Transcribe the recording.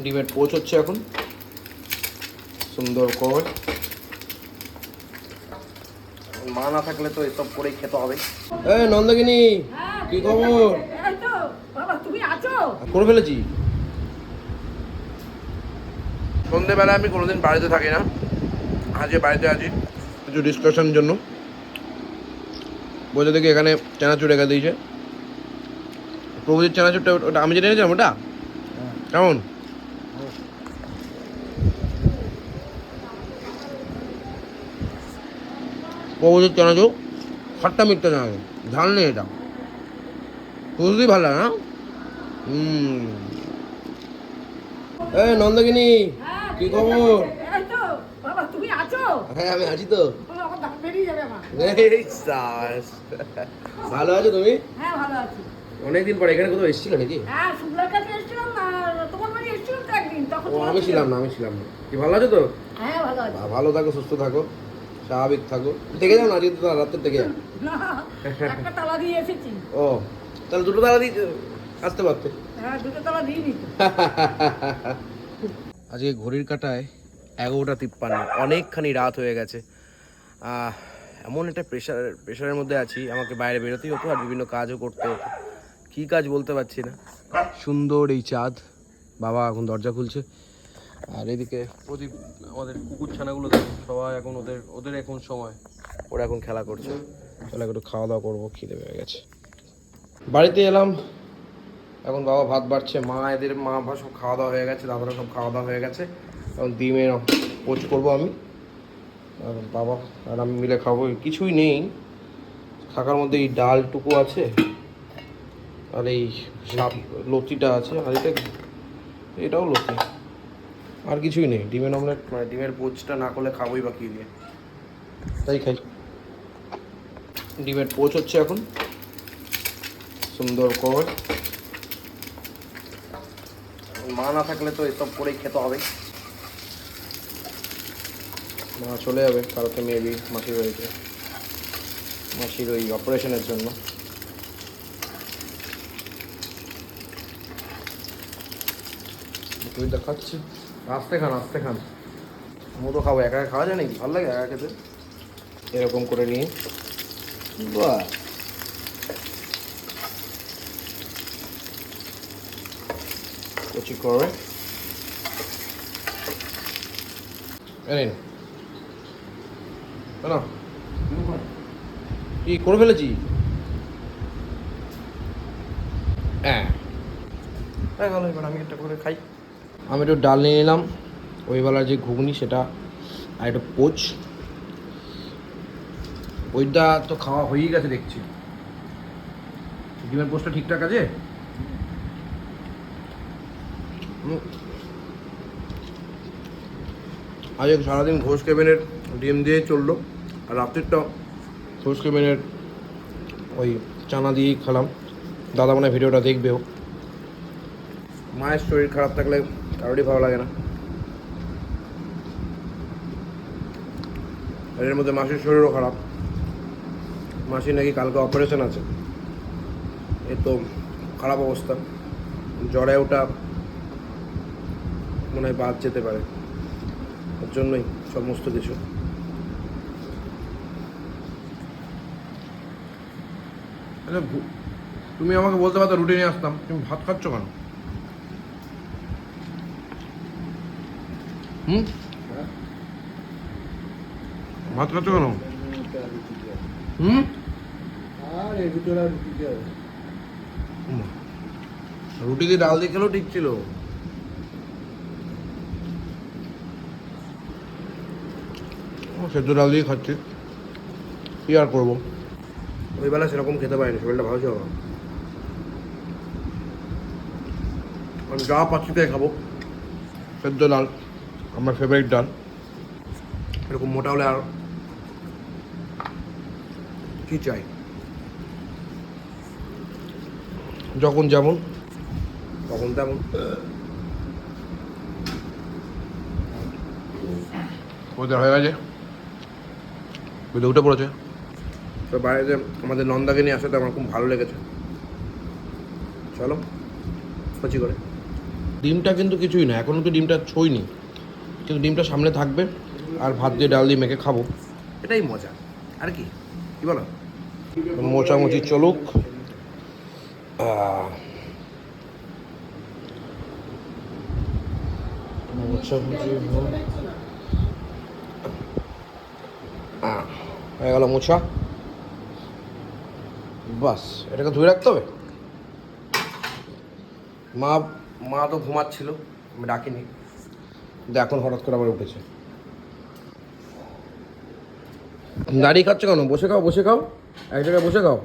ডিমের পোচ হচ্ছে এখন। সুন্দর করে মা না থাকলে তো এসব করেই খেতে হবে। এই নন্দগিনী কি খবর? তো। বাবা তুমি আছো? করে ফেলেছি। সন্ধেবেলা আমি কোনোদিন বাড়িতে থাকি না। আজকে বাড়িতে আছি। কিছু ডিসকাশনের জন্য। বোঝা দেখি এখানে চানাচুর রেখে দিয়েছে। প্রভুজির চানাচুরটা ওটা আমি যেটা এনেছিলাম ওটা? কেমন? প্রভুজির চানাচুর খাট্টা মিটটা চানাচুর ঝাল নেই এটা। বুঝতেই ভালো না? হুম। এই নন্দগিনী হ্যাঁ, কি খবর? হ্যাঁ আমি আছি তো। ভালো আছো তুমি? অনেকদিন পর এখানে কোথাও এসেছিল নাকি? আমি ছিলাম না আমি ছিলাম না। কি ভালো আছো তো? হ্যাঁ ভালো থাকো সুস্থ থাকো। স্বাভাবিক থাকো দেখে যাও না আজকে তো রাতের থেকে না একটা তালা দিয়ে এসেছি। ও তাহলে দুটো তালা দিয়ে আসতে পারতে। হ্যাঁ দুটো তালা দিয়ে আজকে ঘড়ির কাটায় এগারোটা তিপ্পান্ন অনেকখানি রাত হয়ে গেছে। এমন একটা প্রেশার প্রেশারের মধ্যে আছি আমাকে বাইরে বেরোতেই হতো আর বিভিন্ন কাজও করতে হতো। কী কাজ বলতে পারছি না। সুন্দর এই চাঁদ বাবা এখন দরজা খুলছে। আর এদিকে প্রদীপ আমাদের কুকুর ছানাগুলো সবাই এখন ওদের ওদের এখন সময়। ওরা এখন খেলা করছে। চলো একটু খাওয়া দাওয়া করব খিদে পেয়ে গেছে। বাড়িতে এলাম। এখন বাবা ভাত বাড়ছে মা এদের মা বা সব খাওয়া দাওয়া হয়ে গেছে দাদারা সব খাওয়া দাওয়া হয়ে গেছে। এখন ডিমের পোচ করব আমি। আর বাবা আর আমি মিলে খাব কিছুই নেই। থাকার মধ্যে এই ডালটুকু আছে আর এই লতিটা আছে। আর এটা এটাও লতি। আর কিছুই নেই ডিমের অমলেট মানে ডিমের পোচটা না করলে খাবোই বা কী দিয়ে? তাই খাই। ডিমের পোচ হচ্ছে এখন সুন্দর করে। মা না থাকলে তো এসব করেই খেতে হবে। মা চলে যাবে কালকে মেবি মাসির বাড়িতে। মাসির ওই অপারেশনের জন্য। তো খাচ্ছি আস্তে খান আস্তে খান আমিও তো খাব, একা একা খাওয়া যায় নাকি? ভালো লাগে একা খেতে? এরকম করে নিয়ে। বাহ। কুচি করে। নিন। না। কি, করে ফেলেছি? হ্যাঁ। হ্যাঁ ভালো এবার আমি একটা করে খাই। আমি একটু ডাল নিয়ে নিলাম, ওই বেলার যে ঘুগনি সেটা, আর একটু পোচ। ওইটা তো খাওয়া হয়েই গেছে দেখছি। ডিমের পোস্টটা ঠিকঠাক আছে। আজ সারাদিন ঘোষ কেবিনের ডিম দিয়ে চলল, আর রাত্রিরটা ঘোষ কেবিনের ওই চানা দিয়েই খেলাম। দাদা মানে ভিডিওটা দেখবেও। মায়ের শরীর খারাপ থাকলে কারোরই ভালো লাগে না। এর মধ্যে মাসির শরীরও খারাপ। মাসির নাকি কালকে অপারেশন আছে। এ তো খারাপ অবস্থা। জ্বরে ওটা মনে হয় বাদ যেতে পারে। ওর জন্যই সমস্ত কিছু। আচ্ছা তুমি আমাকে বলতে পারতো রুটি নিয়ে আসতাম। তুমি ভাত খাচ্ছ কেন? হুম? ভাত খাচ্ছ কেন? হুম? আর এই আর রুটি দিয়ে রুটি দিয়ে ডাল দিয়ে খেলেও ঠিক ছিল। ও, সেদ্ধ ডাল দিয়ে খাচ্ছি। কি আর করব? ওই বেলা সেরকম খেতে পারিনি শরীরটা ভালো ছিল। আমি যা পাচ্ছি তাই খাব। সেদ্ধ ডাল। আমার ফেভারিট ডাল এরকম মোটা হলে আর কি চাই? যখন যেমন। তখন তেমন। ওদের হয়ে গেছে। বুঝে উঠে পড়েছে। তো বাইরে আমাদের নন্দাকে নিয়ে আসাতে আমার খুব ভালো লেগেছে। চলো কচি করে। ডিমটা কিন্তু কিছুই না এখনও তো ডিমটা ছইনি কিন্তু ডিমটা সামনে থাকবে আর ভাত দিয়ে ডাল দিয়ে মেখে খাব। এটাই মজা। আর কি? কি বলো? মোচামুচি চলুক। হয়ে গেল মোছা। বাস এটাকে ধুয়ে রাখতে হবে? মা মা তো ঘুমাচ্ছিল আমি ডাকিনি। এখন হঠাৎ করে আবার উঠেছে। দাঁড়িয়ে খাচ্ছ কেন? বসে খাও বসে খাও। এক জায়গায় বসে খাও।